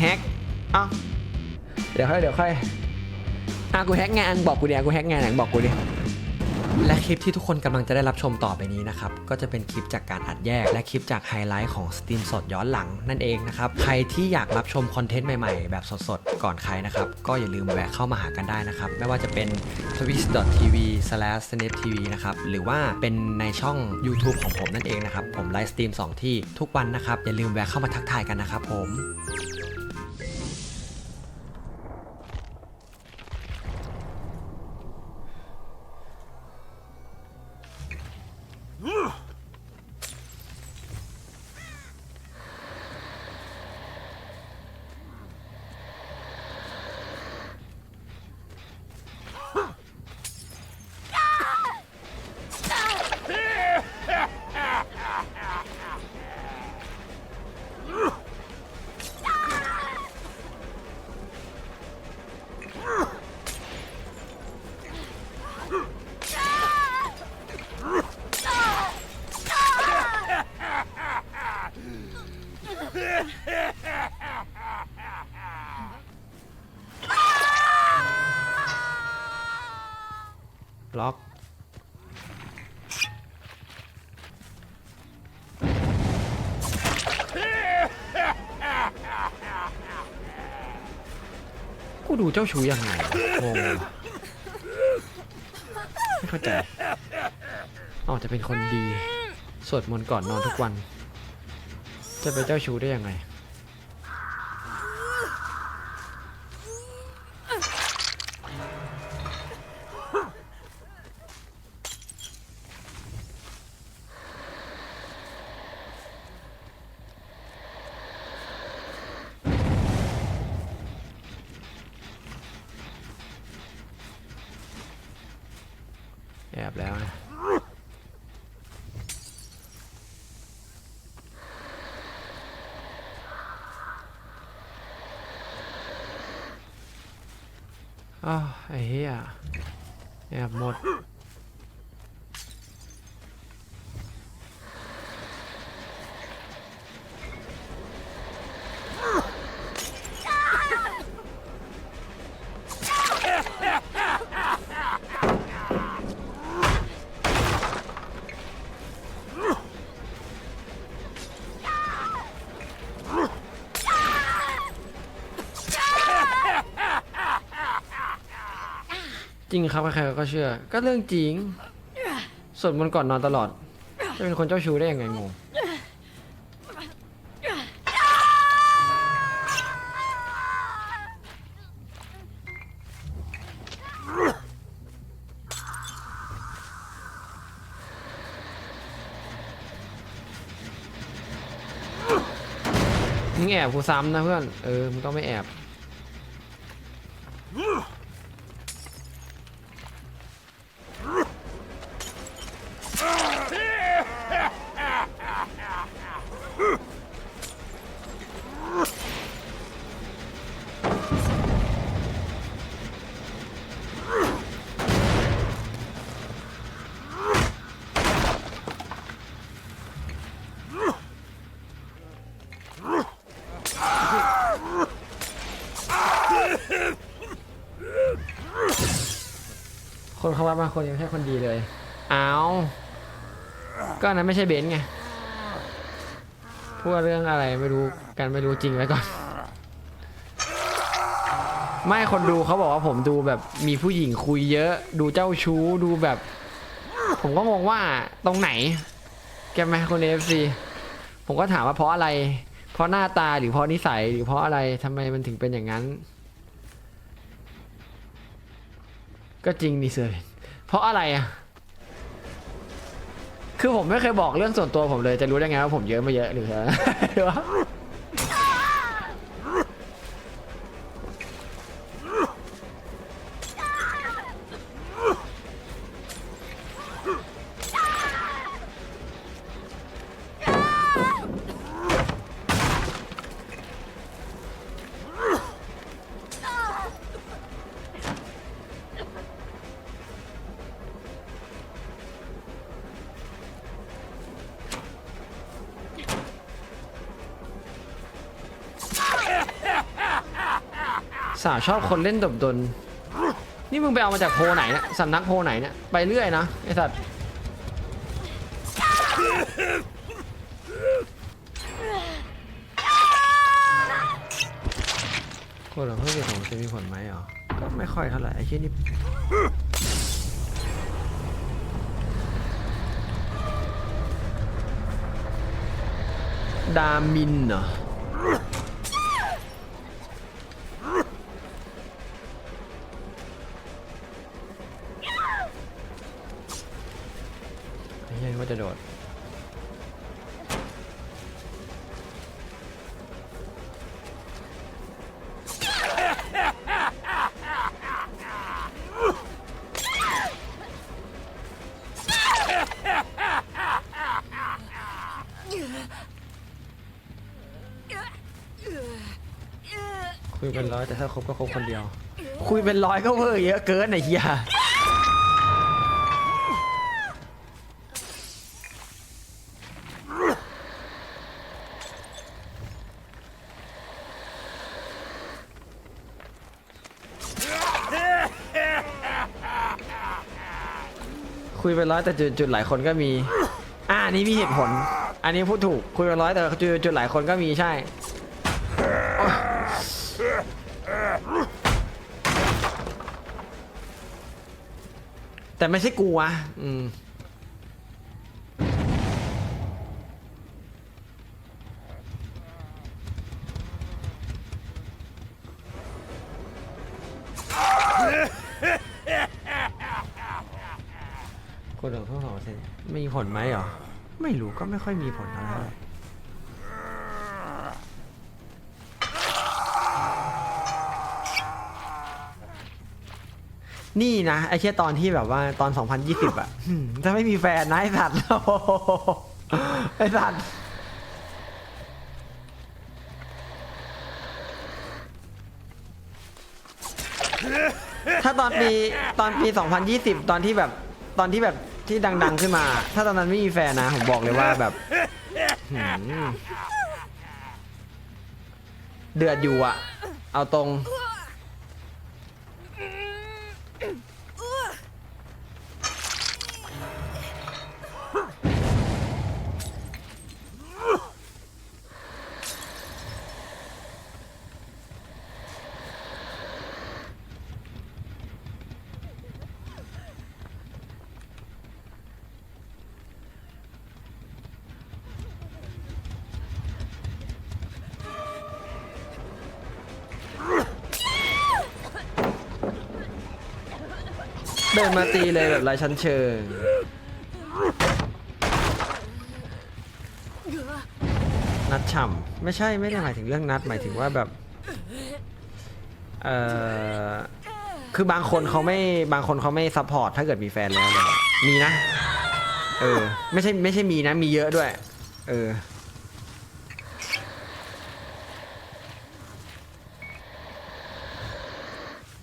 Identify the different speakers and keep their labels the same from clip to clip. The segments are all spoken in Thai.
Speaker 1: แฮกเอ้าเดี๋ยวค่อยเดี๋ยวค่อยอะกูแฮกไงานบอกกูเดี๋ยวกูแฮกไงไหนบอกกูดิ และคลิปที่ทุกคนกำลังจะได้รับชมต่อไปนี้นะครับ ก็จะเป็นคลิปจากการอัดแยก และคลิปจากไฮไลท์ของสตรีมสดย้อนหลังนั่นเองนะครับ ใครที่อยากรับชมคอนเทนต์ใหม่ๆ แบบสดๆ ก่อนใครนะครับ ก็อย่าลืมแวะเข้ามาหากันได้นะครับ ไม่ว่าจะเป็น twitch.tv/snaptv นะครับ หรือว่าเป็นในช่อง YouTube ของผมนั่นเองนะครับ ผมไลฟ์สตรีม2ที่ทุกวันนะครับ อย่าลืมแวะเข้ามาทักทายกันนะครับผม กูดูเจ้าชูยังไงโงงว่ไม่เข้าใจอ๋อจะเป็นคนดี สวดมนต์ก่อนนอนทุกวัน จะเป็นเจ้าชูได้ยังไง แล้วนะอ้าวไอ้เหี้ยแอบหมด จริงครับใครๆก็เชื่อ ก็เรื่องจริงสวดมนต์ก่อนนอนตลอด จะเป็นคนเจ้าชู้ได้ยังไงงงมึงแอบกูซ้ำนะเพื่อน เออ มึงต้องไม่แอบ คนเขาว่าบางคนยังไม่ใช่คนดีเลยเอาก็อันนั้นไม่ใช่เบนซ์ไงพูดเรื่องอะไรไม่รู้กันไม่รู้จริงไว้ก่อน ไม่คนดูเขาบอกว่าผมดูแบบมีผู้หญิงคุยเยอะ ดูเจ้าชู้ดูแบบ ผมก็งงว่าตรงไหน แกไหมคนเอฟซีผมก็ถามว่าเพราะอะไร เพราะหน้าตาหรือเพราะนิสัยหรือเพราะอะไรทำไมมันถึงเป็นอย่างนั้น ก็จริงดิเซอร์เพราะอะไรอะ คือผมไม่เคยบอกเรื่องส่วนตัวผมเลย จะรู้ได้ไงว่าผมเยอะไม่เยอะหรือหรือว่า สาวชอบคนเล่นดบดน นี่มึงไปเอามาจากโพไหนเนี่ยสำนักโพไหนเนี่ยไปเรื่อยนะไอสัตว์กดเหรอเพื่อเก็บของจะมีผลไหมเหรอก็ไม่ค่อยเท่าไหร่ไอ้ที่นี่ดามินเหรอ ไอ้เหี้ว่าจะโดด คุยเป็นร้อยแต่ถ้าคบก็คบคนเดียว คุยเป็นร้อยก็เวอร์เยอะเกินไอ้เหี้ย คุยไปร้อยแต่จุดจุดหลายคนก็มี อ่านี้มีเหตุผล อันนี้พูดถูกคุยไปร้อยแต่จุดจุดหลายคนก็มีใช่ แต่ไม่ใช่กูวะอืม คนเหลือเพิ่มสองเปอร์เซ็นต์มีผลไหมเหรอ ไม่รู้ก็ไม่ค่อยมีผลอะไรเท่าไหร่นี่นะไอ้แค่ตอนที่แบบว่าตอน 2020 อะหืมถ้าไม่มีแฟนนะไอ้สัตว์โอ้โหไอ้สัตว์ถ้าตอนปีตอนปี 2020 ตอนที่แบบตอนที่แบบ ที่ดัง ๆ ขึ้นมา ถ้าตอนนั้นไม่มีแฟนนะ ผมบอกเลยว่าแบบหืมเดือดอยู่อะเอาตรง เดินมาตีเลยแบบไรชั้นเชิง นัดฉ่ำไม่ใช่ไม่ได้หมายถึงเรื่องนัดหมายถึงว่าแบบ เอ่อ คือบางคนเขาไม่บางคนเขาไม่ซัพพอร์ตถ้าเกิดมีแฟนแล้วเลยมีนะ เออ ไม่ใช่ไม่ใช่มีนะ มีเยอะด้วย เออ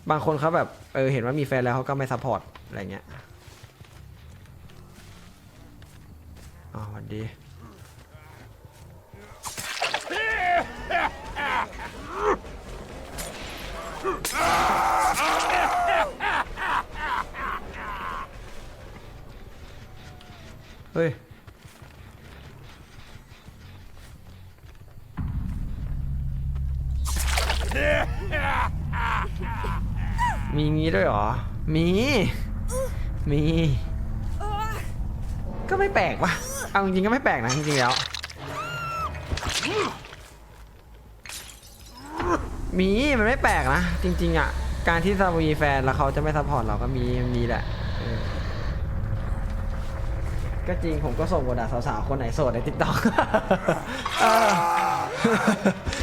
Speaker 1: บางคนเขาแบบเออเห็นว่ามีแฟนแล้วเขาก็ไม่ซัพพอร์ตอะไรเงี้ยอ๋อสวัสดีเฮ้ย ด้วยเหรอ มี มี ก็ไม่แปลกว่ะเอาจริงๆก็ไม่แปลกนะจริงๆแล้ว มี มันไม่แปลกนะ จริง ๆ อะ การที่เรามีแฟนแล้วเขาจะไม่ซัพพอร์ตเราก็มีมีแหละก็จริงผมก็ส่งบทด่าสาวๆคนไหนโสดในติ๊กต็อก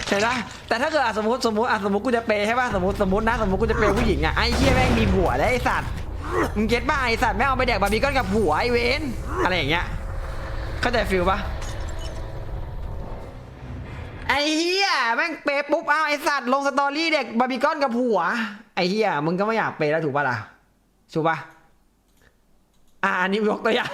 Speaker 1: เออเห็นไหมแต่ถ้าเกิดอะสมมติสมมติอะสมมติกูจะเปย์ใช่ป่ะสมมติสมมตินะสมมติกูจะเปย์ผู้หญิงอะไอ้เหี้ยแม่งมีผัวแล้วไอ้สัตว์มึงเก็ตป่ะไอ้สัตว์แม่งเอาไปแดกบาร์บีคอนกับผัวไอ้เวนอะไรอย่างเงี้ยเข้าใจฟิลป่ะไอ้เหี้ยแม่งเปย์ปุ๊บอ้าวไอ้สัตว์ลงสตอรี่เด็กบาร์บีคอนกับผัวไอ้เหี้ยมึงก็ไม่อยากเปย์แล้วถูกป่ะล่ะถูกป่ะอะอันนี้ยกตัวอย่าง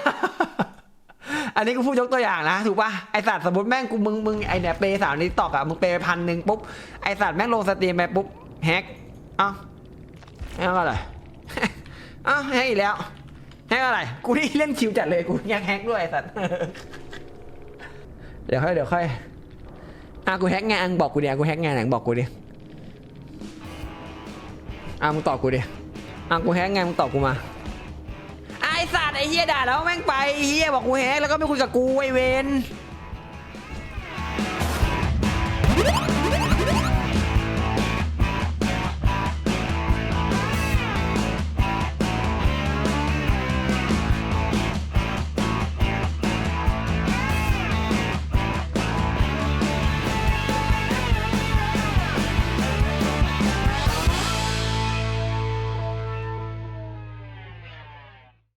Speaker 1: อันนี้กูพูดยกตัวอย่างนะถูกป่ะไอสัตว์สมมติแม่งกูมึงมึงไอเนี่ยเปย์สาวในตอกอะมึงเปย์พันหนึ่งปุ๊บไอสัตว์แม่งลงสตรีมไปปุ๊บแฮกเอ้าแฮกอะไรเอ้าแฮกอีกแล้วแฮกอะไร กูนี่เล่นชิวจัดเลยกูยังแฮกด้วยไอสัตว์เดี๋ยวค่อยเดี๋ยวค่อยอะกูแฮกไงอังบอกกูดิอะกูแฮกไงไหนบอกกูดิอะมึงตอบกูดิอะกูแฮกไงมึงตอบกูมา เฮียด่าแล้วแม่งไปเฮียบอกกูแฮกแล้วก็ไม่คุยกับกูไอเวน